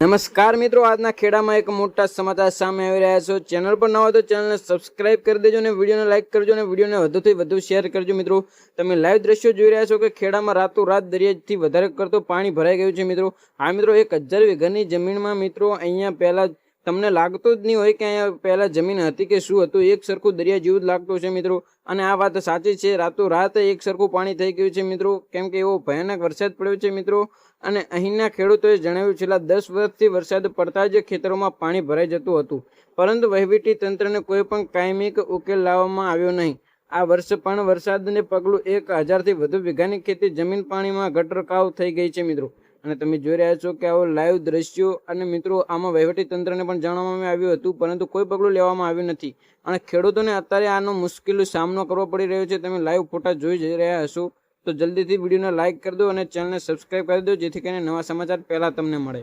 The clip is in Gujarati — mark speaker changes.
Speaker 1: નમસ્કાર મિત્રો, આજના ખેડામાં એક મોટા સમાચાર સામે આવી રહ્યા છો. ચેનલ પર હોય તો ચેનલને સબસ્ક્રાઇબ કરી દેજો અને વિડીયોને લાઇક કરજો અને વિડીયોને વધુથી વધુ શેર કરજો મિત્રો. તમે લાઈવ દ્રશ્યો જોઈ રહ્યા છો કે ખેડામાં રાતોરાત દરિયાથી વધારે કરતો પાણી ભરાઈ ગયું છે મિત્રો. આ મિત્રો, એક હજાર વીઘાની જમીનમાં મિત્રો, અહીંયા પહેલા તમને લાગતું જ નહીં હોય કે અહીંયા પહેલાં જમીન હતી કે શું હતું? એક સરખું દરિયા જેવું જ લાગતું છે મિત્રો. અને આ વાત સાચી છે. રાતો રાત એક સરખું પાણી થઈ ગયું છે મિત્રો. કેમ કે એવો ભયાનક વરસાદ પડ્યો છે મિત્રો. અને અહીંના ખેડૂતોએ જણાવ્યું, છેલ્લા દસ વર્ષથી વરસાદ પડતા જ ખેતરોમાં પાણી ભરાઈ જતું હતું. પરંતુ વહીવટી તંત્રને કોઈ પણ કાયમિક ઉકેલ લાવવામાં આવ્યો નહીં. આ વર્ષે પણ વરસાદને પગલું એક હજારથી વધુ વીઘાની ખેતી જમીન પાણીમાં ગટરકાવ થઈ ગઈ છે મિત્રો. અને તમે જોઈ રહ્યા છો કે આવો લાઈવ દ્રશ્યો અને મિત્રો, આમાં વહીવટી તંત્રને પણ જાણવામાં આવ્યું હતું, પરંતુ કોઈ પગલું લેવામાં આવ્યું નથી. અને ખેડૂતોને અત્યારે આનો મુશ્કેલ સામનો કરવો પડી રહ્યો છે. તમે લાઈવ ફોટા જોઈ જઈ રહ્યા હશો. તો જલ્દીથી વિડીયોને લાઇક કરી દો અને ચેનલને સબસ્ક્રાઈબ કરી દો, જેથી કરીને નવા સમાચાર પહેલાં તમને મળે.